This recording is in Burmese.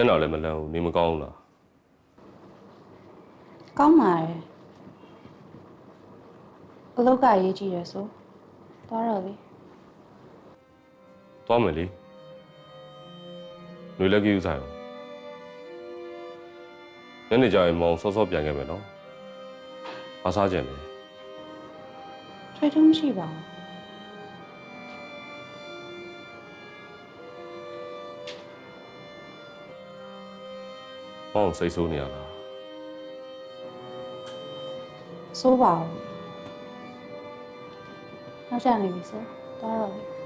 ညနာလည်းမလန့်ဘူးနေမကောင်းဘူးလားကောင်းပါတယ်အလောက်ကရေးကြည့်ရဆိုသွားတော့လေသွားမယ်လေຫນွေလက်ကြီးဥဆိုင်အောင်ညနေကျရင်မောင်စောစောပြန်ခဲ့မယ်နော်အားစားကြတယ်ထွေးထုံးမရှိပါဘူး မောင်စိတ်ဆိုးနေရလားစိုးပါဘူးနောက်ကျနေပြီဆိုသွားတော့လေ